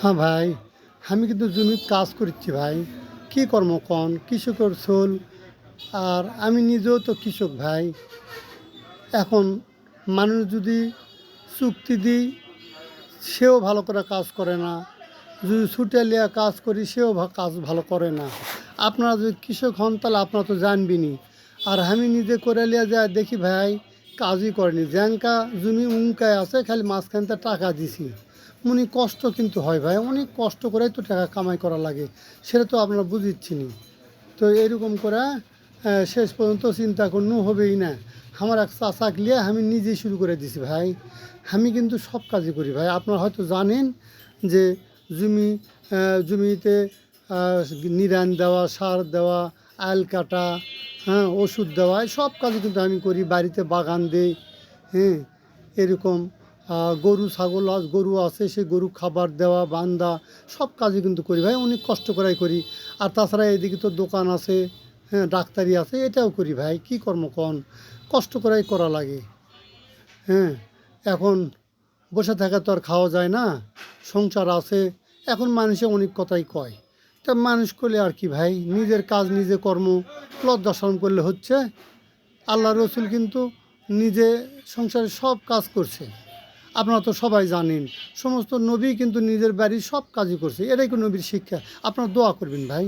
হ্যাঁ ভাই, আমি কিন্তু জমির কাজ করছি ভাই। কি কর্ম কন? কৃষকের চুল। আর আমি নিজেও তো কৃষক ভাই। এখন মানুষ যদি চুক্তি দিই, সেও ভালো করে কাজ করে না। যদি ছুটে লিয়া কাজ করি, সেও কাজ ভালো করে না। আপনারা যদি কৃষক হন, তাহলে আপনারা তো জানবিনি আর আমি নিজে করে লিয়া যায় দেখি ভাই, কাজই করেনি। জ্যাঙ্কা জমি উঙ্কায় আছে, খালি মাঝখানতে টাকা দিছি। মনে কষ্ট কিন্তু হয় ভাই, অনেক কষ্ট করেই তো টাকা কামাই করা লাগে, সেটা তো আপনারা বুঝিচ্ছিনি তো এরকম করে শেষ পর্যন্ত চিন্তা করনু হবেই না। আমার এক চাচাক লিয়ে আমি নিজেই শুরু করে দিছি ভাই। আমি কিন্তু সব কাজই করি ভাই। আপনারা হয়তো জানেন যে জমি জমিতে নিরান দেওয়া, সার দেওয়া, আল কাটা হ্যাঁ ওষুধ দেওয়া সব কাজই কিন্তু আমি করি। বাড়িতে বাগান দেই হ্যাঁ এরকম। গরু, ছাগল গরু আছে, সে গরু খাবার দেওয়া, বান্দা, সব কাজই কিন্তু করি। ভাই, অনেক কষ্ট করাই করি। আর তাছাড়া এদিকে তো দোকান আছে হ্যাঁ ডাক্তারি আছে, এটাও করি ভাই। কি কর্ম কন? কষ্ট করাই করা লাগে। হ্যাঁ এখন বসে থাকা তো আর খাওয়া যায় না, সংসার আছে, এখন মানুষে অনেক কথাই কয়। তা মানুষ করলে আর কি ভাই? নিজের কাজ, নিজে কর্ম, লজ্জা শরম করলে হচ্ছে, আল্লাহ রসুল কিন্তু নিজে সংসারে সব কাজ করছে। আপনারা তো সবাই জানেন, সমস্ত নবী কিন্তু নিজের বাড়ির সব কাজই করছে, এটাই কি নবীর শিক্ষা। আপনারা দোয়া করবেন ভাই।